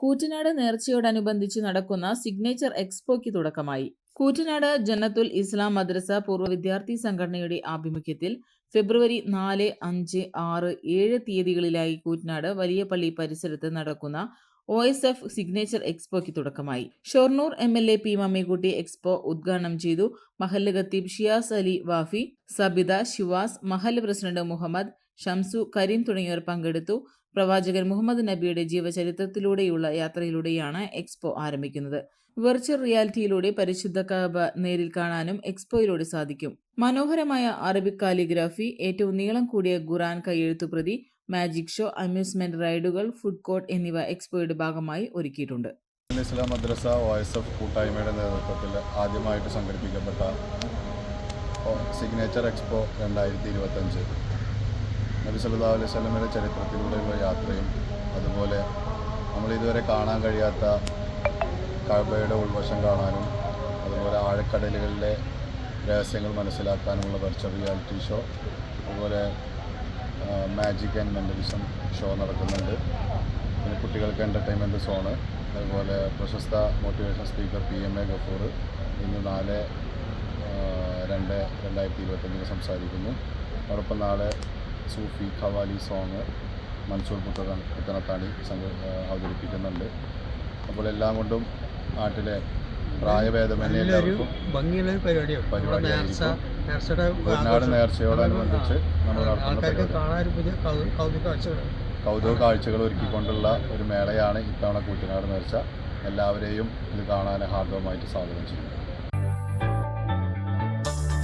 കൂറ്റനാട് നേർച്ചയോടനുബന്ധിച്ച് നടക്കുന്ന സിഗ്നേച്ചർ എക്സ്പോയ്ക്ക് തുടക്കമായി. കൂറ്റനാട് ജന്നത്തുൽ ഇസ്ലാം മദ്രസ പൂർവ വിദ്യാർത്ഥി സംഘടനയുടെ ആഭിമുഖ്യത്തിൽ ഫെബ്രുവരി നാല് അഞ്ച് ആറ് ഏഴ് തീയതികളിലായി കൂറ്റനാട് വലിയ പള്ളി പരിസരത്ത് നടക്കുന്ന ഒ എസ് എഫ് സിഗ്നേച്ചർ എക്സ്പോയ്ക്ക് തുടക്കമായി. Shoranur M L A P Mammikutty expo ഉദ്ഘാടനം ചെയ്തു. മഹല്ല് ഖത്തീബ് ഷിയാസ് അലി വാഫി സബിത ശിവാസ് മഹല്ല് പ്രസിഡന്റ് മുഹമ്മദ് ഷംസു കരീം തുടങ്ങിയവർ പങ്കെടുത്തു. പ്രവാചകൻ മുഹമ്മദ് നബിയുടെ ജീവചരിത്രത്തിലൂടെയുള്ള യാത്രയിലൂടെയാണ് എക്സ്പോ ആരംഭിക്കുന്നത്. വെർച്വൽ റിയാലിറ്റിയിലൂടെ പരിശുദ്ധ കാബ നേരിൽ കാണാനും എക്സ്പോയിലൂടെ സാധിക്കും. മനോഹരമായ അറബിക് കാലിഗ്രാഫി ഏറ്റവും നീളം കൂടിയ ഖുറാൻ കയ്യെഴുത്തുപ്രതി മാജിക് ഷോ അമ്യൂസ്മെന്റ് റൈഡുകൾ ഫുഡ് കോർട്ട് എന്നിവ എക്സ്പോയുടെ ഭാഗമായി ഒരുക്കിയിട്ടുണ്ട്. ഇസ്ലാം മദ്രസ ഒ എസ് കൂട്ടായ്മയുടെ നേതൃത്വത്തിൽ ആദ്യമായിട്ട് സംഘടിപ്പിക്കപ്പെട്ട സിഗ്നേച്ചർ എക്സ്പോ രണ്ടായിരത്തി ഇരുപത്തഞ്ച് നബി സല്ലാ അലൈഹി സ്വലമിന്റെ ചരിത്രത്തിലൂടെയുള്ള യാത്രയും അതുപോലെ നമ്മൾ ഇതുവരെ കാണാൻ കഴിയാത്ത കഅബയുടെ ഉൾവശം കാണാനും അതുപോലെ ആഴക്കടലുകളിലെ രഹസ്യങ്ങൾ മനസ്സിലാക്കാനുമുള്ള വെർച്വൽ റിയാലിറ്റി ഷോ അതുപോലെ മാജിക് ആൻഡ് മെന്റലിസം ഷോ നടക്കുന്നുണ്ട്. പിന്നെ കുട്ടികൾക്ക് എന്റർടൈൻമെന്റ് സോണ് അതുപോലെ പ്രശസ്ത motivation speaker P M A Gafoor ഇന്ന് നാല് രണ്ട് രണ്ടായിരത്തി ഇരുപത്തഞ്ചിന് സംസാരിക്കുന്നു. അതോടൊപ്പം നാളെ സൂഫി ഖവാലി സോങ് മൻസൂർ പുത്തന പുത്തനത്താണി അവതരിപ്പിക്കുന്നുണ്ട്. അപ്പോൾ എല്ലാം കൊണ്ടും നാട്ടിലെ പ്രായഭേദമന്യേ എല്ലാവർക്കും പരിപാടിയാണ്. നേർച്ചയോടനുബന്ധിച്ച് നമ്മൾ ആൾക്കാർക്ക് പുതിയ കൗതുക കാഴ്ചകളാണ്. കൗതുക കാഴ്ചകൾ ഒരുക്കിക്കൊണ്ടുള്ള ഒരു മേളയാണ് ഇത്തവണ കൂറ്റനാട് നേർച്ച. എല്ലാവരെയും ഇത് കാണാൻ ഹാർദവമായിട്ട് സ്വാഗതം ചെയ്യുന്നു.